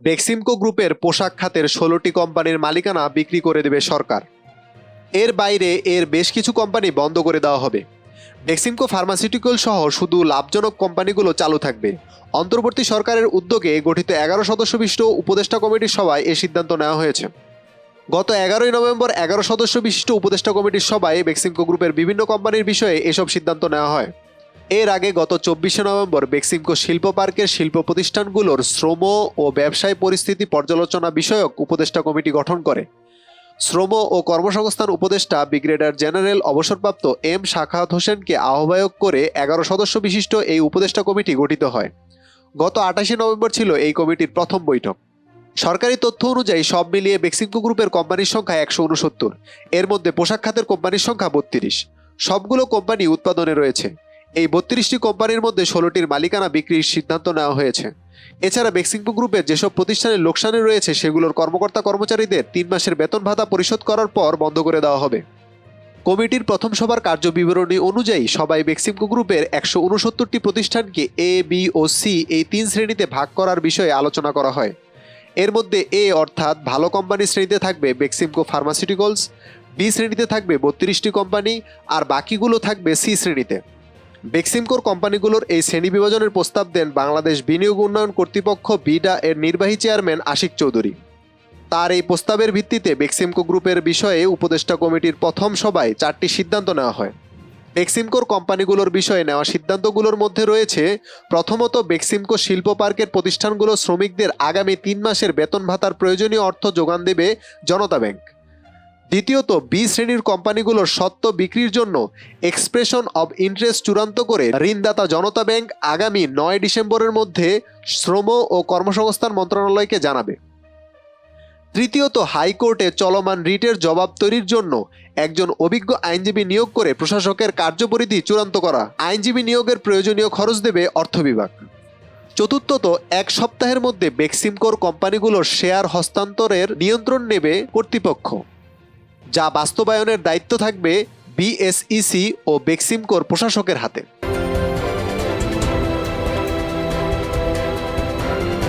বেক্সিমকো গ্রুপের পোশাক খাতের ষোলোটি কোম্পানির মালিকানা বিক্রি করে দেবে সরকার। এর বাইরে এর বেশ কিছু কোম্পানি বন্ধ করে দেওয়া হবে। বেক্সিমকো ফার্মাসিউটিক্যাল সহ শুধু লাভজনক কোম্পানিগুলো চালু থাকবে। অন্তর্বর্তী সরকারের উদ্যোগে গঠিত এগারো সদস্য বিশিষ্ট উপদেষ্টা কমিটির সভায় এ সিদ্ধান্ত নেওয়া হয়েছে। গত এগারোই নভেম্বর এগারো সদস্য বিশিষ্ট উপদেষ্টা কমিটির সভায় বেক্সিমকো গ্রুপের বিভিন্ন কোম্পানির বিষয়ে এসব সিদ্ধান্ত নেওয়া হয়। এর আগে গত চব্বিশে নভেম্বর বেক্সিমকো শিল্প পার্কের শিল্প প্রতিষ্ঠানগুলোর শ্রম ও ব্যবসায় পরিস্থিতি পর্যালোচনা বিষয়ক উপদেষ্টা কমিটি গঠন করে। শ্রম ও কর্মসংস্থান উপদেষ্টা ব্রিগেডিয়ার জেনারেল অবসরপ্রাপ্ত এম শাখাত হোসেনকে আহ্বায়ক করে এগারো সদস্য বিশিষ্ট এই উপদেষ্টা কমিটি গঠিত হয়। গত আঠাশে নভেম্বর ছিল এই কমিটির প্রথম বৈঠক। সরকারি তথ্য অনুযায়ী সব মিলিয়ে বেক্সিমকো গ্রুপের কোম্পানির সংখ্যা একশো উনসত্তর। এর মধ্যে পোশাক খাতের কোম্পানির সংখ্যা বত্রিশ। সবগুলো কোম্পানি উৎপাদনে রয়েছে। এই বত্রিশটি কোম্পানির মধ্যে ষোলোটির মালিকানা বিক্রির সিদ্ধান্ত নেওয়া হয়েছে। এছাড়া বেক্সিমকো গ্রুপের যেসব প্রতিষ্ঠানের লোকসানে রয়েছে, সেগুলোর কর্মকর্তা কর্মচারীদের তিন মাসের বেতন ভাতা পরিশোধ করার পর বন্ধ করে দেওয়া হবে। কমিটির প্রথম সভার কার্যবিবরণী অনুযায়ী সবাই বেক্সিমকো গ্রুপের একশো উনসত্তরটি প্রতিষ্ঠানকে এ, বি ও সি এই তিন শ্রেণীতে ভাগ করার বিষয়ে আলোচনা করা হয়। এর মধ্যে এ অর্থাৎ ভালো কোম্পানি শ্রেণীতে থাকবে বেক্সিমকো ফার্মাসিউটিক্যালস, বি শ্রেণীতে থাকবে বত্রিশটি কোম্পানি, আর বাকিগুলো থাকবে সি শ্রেণীতে। বেক্সিমকোর কোম্পানিগুলোর এই শ্রেণি বিভাজনের প্রস্তাব দেন বাংলাদেশ বিনিয়োগ উন্নয়ন কর্তৃপক্ষ বিডা এর নির্বাহী চেয়ারম্যান আশিক চৌধুরী। তার এই প্রস্তাবের ভিত্তিতে বেক্সিমকো গ্রুপের বিষয়ে উপদেষ্টা কমিটির প্রথম সভায় চারটি সিদ্ধান্ত নেওয়া হয়। বেক্সিমকোর কোম্পানিগুলোর বিষয়ে নেওয়া সিদ্ধান্তগুলোর মধ্যে রয়েছে, প্রথমত বেক্সিমকো শিল্প পার্কের প্রতিষ্ঠানগুলো শ্রমিকদের আগামী তিন মাসের বেতন ভাতার প্রয়োজনীয় অর্থ যোগান দেবে জনতা ব্যাংক। দ্বিতীয়ত বি শ্রেণির কোম্পানিগুলোর সত্ত্ব বিক্রির জন্য এক্সপ্রেশন অব ইন্টারেস্ট চূড়ান্ত করে ঋণদাতা জনতা ব্যাংক আগামী নয় ডিসেম্বরের মধ্যে শ্রম ও কর্মসংস্থান মন্ত্রণালয়কে জানাবে। তৃতীয়ত, হাইকোর্টে চলমান রিটের জবাব তৈরির জন্য একজন অভিজ্ঞ আইনজীবী নিয়োগ করে প্রশাসকের কার্যপরিধি চূড়ান্ত করা। আইনজীবী নিয়োগের প্রয়োজনীয় খরচ দেবে অর্থ বিভাগ। চতুর্থত, এক সপ্তাহের মধ্যে বেক্সিমকোর কোম্পানিগুলোর শেয়ার হস্তান্তরের নিয়ন্ত্রণ নেবে কর্তৃপক্ষ। যা বাস্তবায়নের দায়িত্ব থাকবে বিএসইসি ও বেক্সিমকোর প্রশাসকের হাতে।